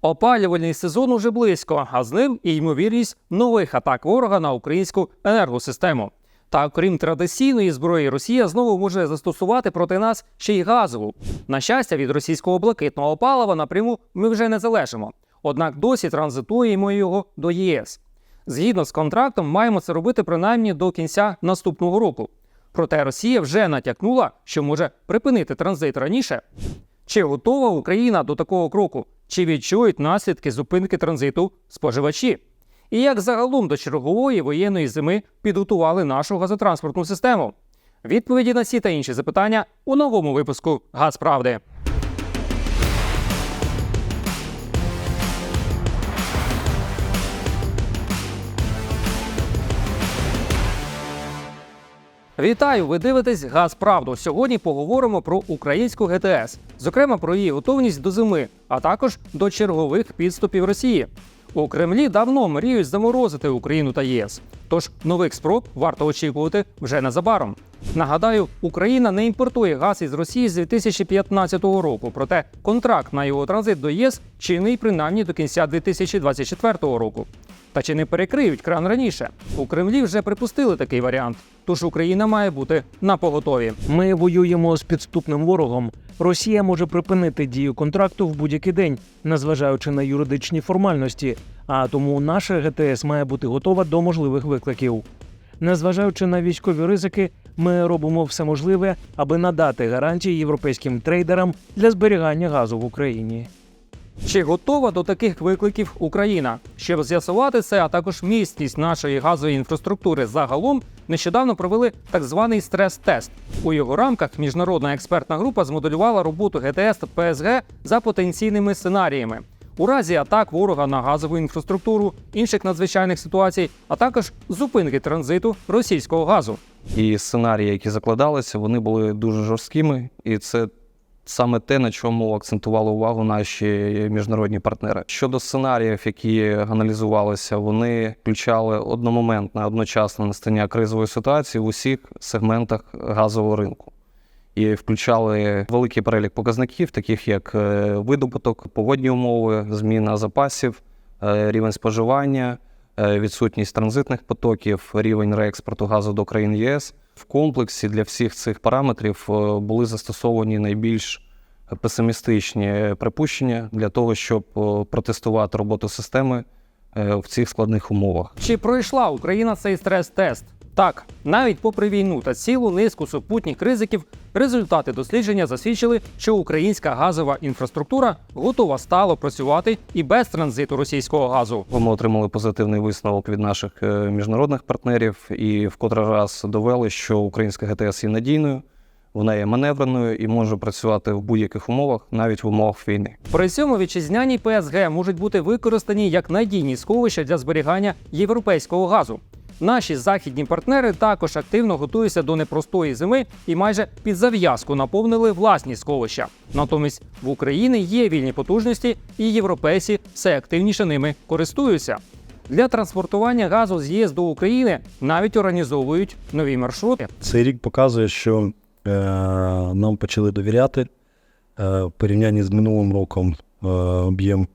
Опалювальний сезон уже близько, а з ним і ймовірність нових атак ворога на українську енергосистему. Та окрім традиційної зброї, Росія знову може застосувати проти нас ще й газову. На щастя, від російського блакитного палива напряму ми вже не залежимо. Однак досі транзитуємо його до ЄС. Згідно з контрактом, маємо це робити принаймні до кінця наступного року. Проте Росія вже натякнула, що може припинити транзит раніше. Чи готова Україна до такого кроку? Чи відчують наслідки зупинки транзиту споживачі? І як загалом до чергової воєнної зими підготували нашу газотранспортну систему? Відповіді на ці та інші запитання у новому випуску Газправди. Вітаю! Ви дивитесь Газ Правду. Сьогодні поговоримо про українську ГТС, зокрема про її готовність до зими, а також до чергових підступів Росії. У Кремлі давно мріють заморозити Україну та ЄС. Тож нових спроб варто очікувати вже незабаром. Нагадаю, Україна не імпортує газ із Росії з 2015 року. Проте контракт на його транзит до ЄС чинний принаймні до кінця 2024 року. Та чи не перекриють кран раніше? У Кремлі вже припустили такий варіант. Тож Україна має бути на поготові. Ми воюємо з підступним ворогом. Росія може припинити дію контракту в будь-який день, незважаючи на юридичні формальності. А тому наша ГТС має бути готова до можливих викликів. Незважаючи на військові ризики, ми робимо все можливе, аби надати гарантії європейським трейдерам для зберігання газу в Україні. Чи готова до таких викликів Україна? Щоб з'ясувати це, а також міцність нашої газової інфраструктури загалом, нещодавно провели так званий стрес-тест. У його рамках міжнародна експертна група змоделювала роботу ГТС та ПСГ за потенційними сценаріями. У разі атак ворога на газову інфраструктуру, інших надзвичайних ситуацій, а також зупинки транзиту російського газу. І сценарії, які закладалися, вони були дуже жорсткими, і це саме те, на чому акцентували увагу наші міжнародні партнери. Щодо сценаріїв, які аналізувалися, вони включали одномоментне одночасне настання кризової ситуації в усіх сегментах газового ринку. І включали великий перелік показників, таких як е, видобуток, погодні умови, зміна запасів, е, рівень споживання, відсутність транзитних потоків, рівень реекспорту газу до країн ЄС. В комплексі для всіх цих параметрів е, були застосовані найбільш песимістичні припущення для того, щоб е, протестувати роботу системи е, в цих складних умовах. Чи пройшла Україна цей стрес-тест? Так, навіть попри війну та цілу низку супутніх ризиків, результати дослідження засвідчили, що українська газова інфраструктура готова стало працювати і без транзиту російського газу. Ми отримали позитивний висновок від наших е, міжнародних партнерів і вкотре раз довели, що українська ГТС є надійною, вона є маневреною і може працювати в будь-яких умовах, навіть в умовах війни. При цьому вітчизняні ПСГ можуть бути використані як надійні сховища для зберігання європейського газу. Наші західні партнери також активно готуються до непростої зими і майже під зав'язку наповнили власні сховища. Натомість в Україні є вільні потужності, і європейці все активніше ними користуються. Для транспортування газу з ЄС до України навіть організовують нові маршрути. Цей рік показує, що е, нам почали довіряти. Е, в порівнянні з минулим роком е, об'єм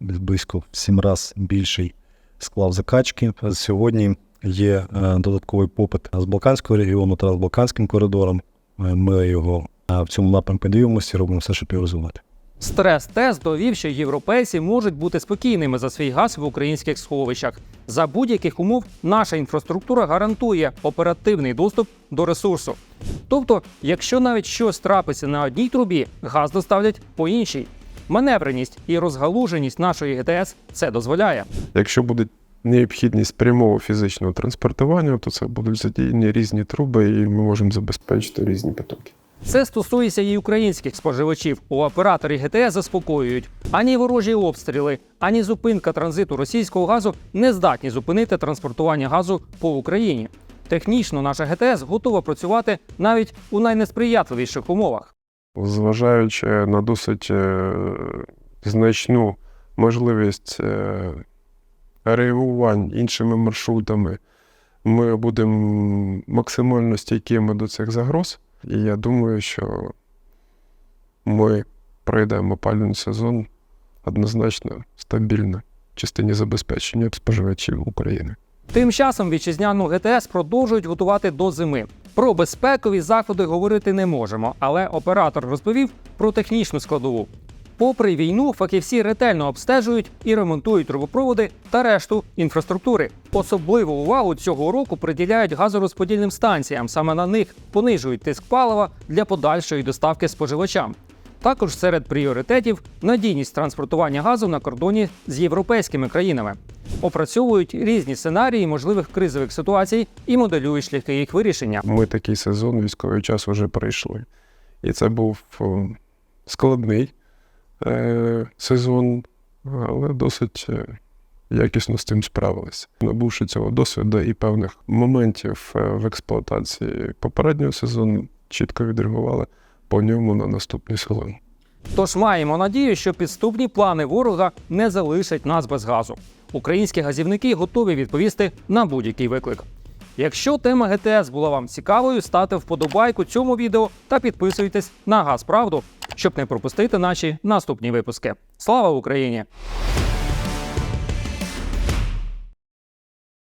близько в 7 разів більший склав закачки. Сьогодні є е, додатковий попит з Балканського регіону та з Балканським коридором. Е, Ми його е, в цьому напрямку дивимося і робимо все, щоб його розвивати. Стрес-тест довів, що європейці можуть бути спокійними за свій газ в українських сховищах. За будь-яких умов наша інфраструктура гарантує оперативний доступ до ресурсу. Тобто, якщо навіть щось трапиться на одній трубі, газ доставлять по іншій. Маневреність і розгалуженість нашої ГТС це дозволяє. Якщо буде необхідність прямого фізичного транспортування, то це будуть задіяні різні труби, і ми можемо забезпечити різні потоки. Це стосується і українських споживачів. У операторі ГТС заспокоюють ані ворожі обстріли, ані зупинка транзиту російського газу не здатні зупинити транспортування газу по Україні. Технічно наша ГТС готова працювати навіть у найнесприятливіших умовах. Зважаючи на досить е, значну можливість е, реагувань іншими маршрутами, ми будемо максимально стійкими до цих загроз. І я думаю, що ми пройдемо опалювальний сезон однозначно стабільна в частині забезпечення споживачів України. Тим часом вітчизняну ГТС продовжують готувати до зими. Про безпекові заходи говорити не можемо, але оператор розповів про технічну складову. Попри війну, фахівці ретельно обстежують і ремонтують трубопроводи та решту інфраструктури. Особливу увагу цього року приділяють газорозподільним станціям. Саме на них понижують тиск палива для подальшої доставки споживачам. Також серед пріоритетів надійність транспортування газу на кордоні з європейськими країнами. Опрацьовують різні сценарії можливих кризових ситуацій і моделюють шляхи їх вирішення. Ми такий сезон військовий час вже пройшли. І це був складний е, сезон, але досить е, якісно з цим справилися. Набувши цього досвіду і певних моментів е, в експлуатації попереднього сезону, чітко відреагували по ньому на наступний сезон. Тож маємо надію, що підступні плани ворога не залишать нас без газу. Українські газівники готові відповісти на будь-який виклик. Якщо тема ГТС була вам цікавою, ставте вподобайку цьому відео та підписуйтесь на Газправду, щоб не пропустити наші наступні випуски. Слава Україні!